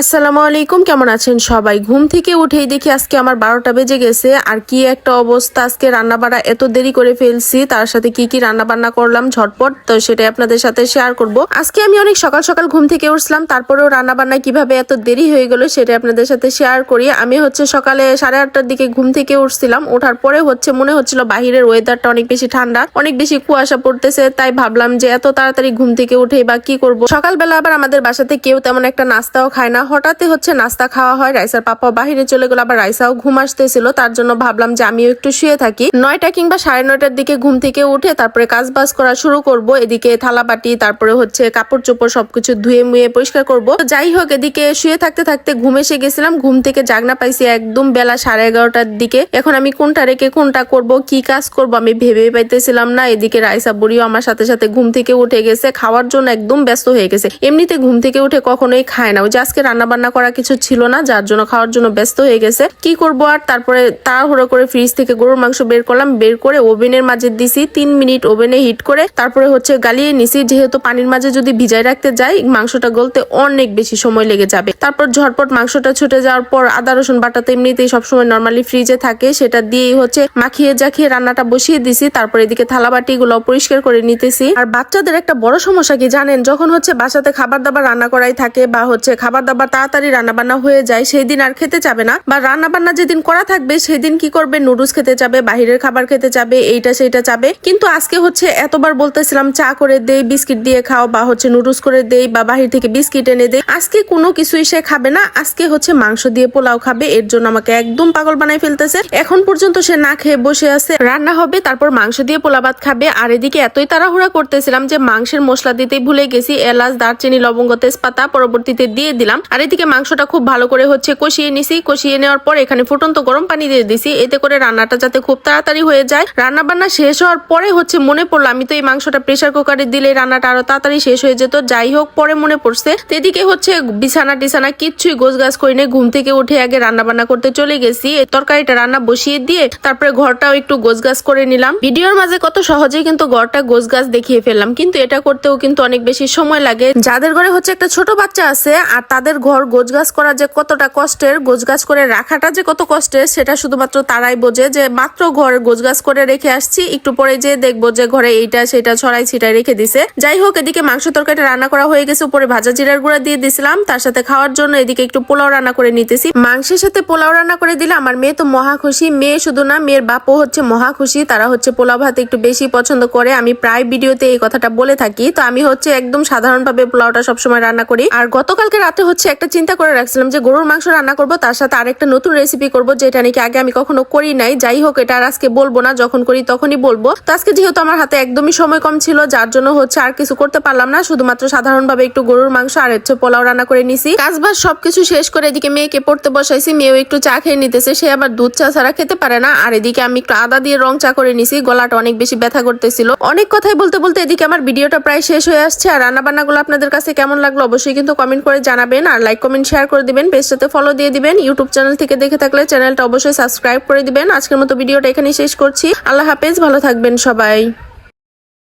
আসসালামু আলাইকুম, কেমন আছেন সবাই? ঘুম থেকে উঠেই দেখি আজকে আমার বারোটা বেজে গেছে। আর কি একটা অবস্থা, আজকে রান্না বাড়া এত দেরি করে ফেলছি। তার সাথে কি কি রান্না বান্না করলাম ঝটপট, তো সেটাই আপনাদের সাথে শেয়ার করব। আজকে আমি অনেক সকাল সকাল ঘুম থেকে উঠলাম তারপরেও রান্না বান্না কীভাবে এত দেরি হয়ে গেল সেটা আপনাদের সাথে শেয়ার করি। আমি হচ্ছে সকালে সাড়ে আটটার দিকে ঘুম থেকে উঠছিলাম, ওঠার পরে হচ্ছে মনে হচ্ছিল বাহিরের ওয়েদারটা অনেক বেশি ঠান্ডা, অনেক বেশি কুয়াশা পড়তেছে, তাই ভাবলাম যে এত তাড়াতাড়ি ঘুম থেকে উঠে বা কি করব? সকালবেলা আবার আমাদের বাসাতে কেউ তেমন একটা নাস্তাও খায় না হঠাৎই হচ্ছে নাস্তা খাওয়া হয়, রাইসার পাপা বাহিরে চলে গেল, আবার রাইসাও ঘুম আসতেছিল। তার জন্য ভাবলাম যে আমিও একটু শুয়ে থাকি। নয়টা কিংবা সাড়ে নয়টার দিকে ঘুম থেকে উঠে তারপরে কাজ বাজ করা শুরু করব। এদিকে থালা বাটি তারপরে হচ্ছে কাপড় চোপড় সবকিছু ধুয়ে মুয়ে পরিষ্কার করব। যাই হোক, এদিকে শুয়ে থাকতে থাকতে ঘুম এসে গেছিলাম। ঘুম থেকে জাগনা পাইছি একদম বেলা সাড়ে এগারোটার দিকে। এখন আমি কোনটা রেখে কোনটা করব, কি কাজ করব আমি ভেবে পাইতেছিলাম না। এদিকে রাইসা বুড়িও আমার সাথে সাথে ঘুম থেকে উঠে গেছে, খাওয়ার জন্য একদম ব্যস্ত হয়ে গেছে। এমনিতে ঘুম থেকে উঠে কখনোই খায় না। ওই যে আজকে রান্না বান্না করা কিছু ছিল না, যার জন্য খাওয়ার জন্য ব্যস্ত হয়ে গেছে। কি করব আর? তারপরে তাড়াহুড়ো করে ফ্রিজ থেকে গরুর মাংস বের করলাম, বের করে ওভেনের মাঝে দিছি, তিন মিনিট ওভেনে হিট করে। তারপরে হচ্ছে গালিয়ে নিছি, যেহেতু পানির মাঝে যদি ভিজাই রাখতে যাই, মাংসটা গলতে অনেক বেশি সময় লেগে যাবে। তারপর ঝটপট মাংসটা ছুটে যাওয়ার পর আদা, রসুন বাটা তো এমনিতেই সবসময় নর্মালি ফ্রিজে থাকে, সেটা দিয়েই হচ্ছে মাখিয়ে জাখিয়ে রান্নাটা বসিয়ে দিছি। তারপর এদিকে থালা বাটি গুলো পরিষ্কার করে নিতেছি। আর বাচ্চাদের একটা বড় সমস্যা কি জানেন? যখন হচ্ছে বাসাতে খাবার দাবার রান্না করাই থাকে বা হচ্ছে খাবার দাবার তাড়াতাড়ি রান্না বান্না হয়ে যায়, সেই দিন আর খেতে চাবে না। বা রান্না বান্না যেদিন করা থাকবে, সেদিন কি করবে? নুডলস খেতে যাবে বাহিরের খাবার খেতে যাবে এইটা সেইটা চাবে। কিন্তু আজকে হচ্ছে এতবার বলতেছিলাম, চা করে দেই, বিস্কিট দিয়ে খাও, বা হচ্ছে নুডলস করে দেই, বা বাহির থেকে বিস্কিট এনে দেই। আজকে কোনো কিছুই সে খাবে না। আজকে হচ্ছে মাংস দিয়ে পোলাও খাবে, এর জন্য আমাকে একদম পাগল বানাই ফেলতেছে। এখন পর্যন্ত সে না খেয়ে বসে আছে। রান্না হবে, তারপর মাংস দিয়ে পোলা ভাত খাবে। আর এদিকে এতই তাড়াহুড়া করতেছিলাম যে মাংসের মশলা দিতেই ভুলে গেছি, এলাচ, দারচিনি, লবঙ্গ, তেজপাতা পরবর্তীতে দিয়ে দিলাম। আর এদিকে মাংসটা খুব ভালো করে হচ্ছে কষিয়ে নিছি। কষিয়ে নেওয়ার পর এখানে ফুটন্ত গরম পানি দিয়ে দিছি। এতে করে রান্নাটা যাতে খুব তাড়াতাড়ি হয়ে যায়। রান্না বান্না শেষ হওয়ার পরে হচ্ছে মনে পড়ল, আমি তো এই মাংসটা প্রেসার কুকারে দিলে রান্নাটা আরও তাড়াতাড়ি শেষ হয়ে যেত। যাই হোক, পরে মনে পড়ছে। এদিকে হচ্ছে বিছানা টিছানা কিচ্ছুই গোছ গাছ করে নিয়ে ঘুম থেকে উঠে আগে রান্না বান্না করতে চলে গেছি। তরকারিটা রান্না বসিয়ে দিয়ে তারপরে ঘরটাও একটু গোছ গাছ করে নিলাম। ভিডিওর মাঝে কত সহজেই কিন্তু ঘরটা গোছ গাছ দেখিয়ে ফেললাম। কিন্তু এটা করতেও কিন্তু অনেক বেশি সময় লাগে। যাদের ঘরে হচ্ছে একটা ছোট বাচ্চা আছে, আর তাদের ঘর গোছ গাছ করা যে কতটা কষ্টের গোছ গাছ করে রাখাটা যে কত কষ্টের, সেটা শুধুমাত্র তারাই বোঝে। যে মাত্র ঘর গোছ গাছ করে রেখে আসছি, একটু পরে যে দেখব যে ঘরে এইটা, সেটা, ছড়াই ছিটাই রেখে দিছে। যাই হোক, এদিকে মাংস তরকারিটা রান্না করা হয়ে গেছে, উপরে ভাজা জিরার গুঁড়া দিয়ে দিছিলাম। তার সাথে খাওয়ার জন্য এদিকে একটু পোলাও রান্না করে নিতেছি। মাংসের সাথে পোলাও রান্না করে দিলে আমার মেয়ে তো মহা খুশি। মেয়ে শুধু না, মেয়ের বাপও হচ্ছে মহা খুশি। তারা হচ্ছে পোলাও ভাত একটু বেশি পছন্দ করে। আমি প্রায় ভিডিওতে এই কথাটা বলে থাকি। তো আমি হচ্ছে একদম সাধারণভাবে পোলাওটা সবসময় রান্না করি। আর গতকালকে রাতে হচ্ছে একটা চিন্তা করে রাখছিলাম যে গরুর মাংস রান্না করব, তার সাথে আরেকটা নতুন রেসিপি করব, যেটা নাকি আগে আমি কখনো করি নাই। যাই হোক, এটা আর আজকে বলব না, যখন করি তখনই বলব। তো আজকে যেহেতু আমার হাতে একদমই সময় কম ছিল, যার জন্য হচ্ছে আর কিছু করতে পারলাম না। শুধুমাত্র সাধারণভাবে একটু গরুর মাংস আর হচ্ছে পোলাও রান্না করে নিছি। কাজ বাজ সবকিছু শেষ করে এদিকে মেয়েকে পড়তে বসাইছি, মেয়েও একটু চা খেয়ে নিতেছে, সে আবার দুধ চা ছাড়া খেতে পারে না। আর এদিকে আমি একটু আদা দিয়ে রং চা করে নিছি, গলাটা অনেক বেশি ব্যথা করতেছিল। অনেক কথাই বলতে বলতে এদিকে আমার ভিডিওটা প্রায় শেষ হয়ে আসছে, আর রান্না বান্নাগুলো আপনাদের কাছে কেমন লাগল অবশ্যই কিন্তু কমেন্ট করে জানাবেন। আর লাইক কমেন্ট শেয়ার করে দিবেন পেজটাতে ফলো দিয়ে দিবেন ইউটিউব চ্যানেল থেকে দেখে থাকলে চ্যানেলটা অবশ্যই সাবস্ক্রাইব করে দিবেন। আজকের মতো ভিডিওটা এখানেই শেষ করছি। আল্লাহ হাফেজ, ভালো থাকবেন সবাই।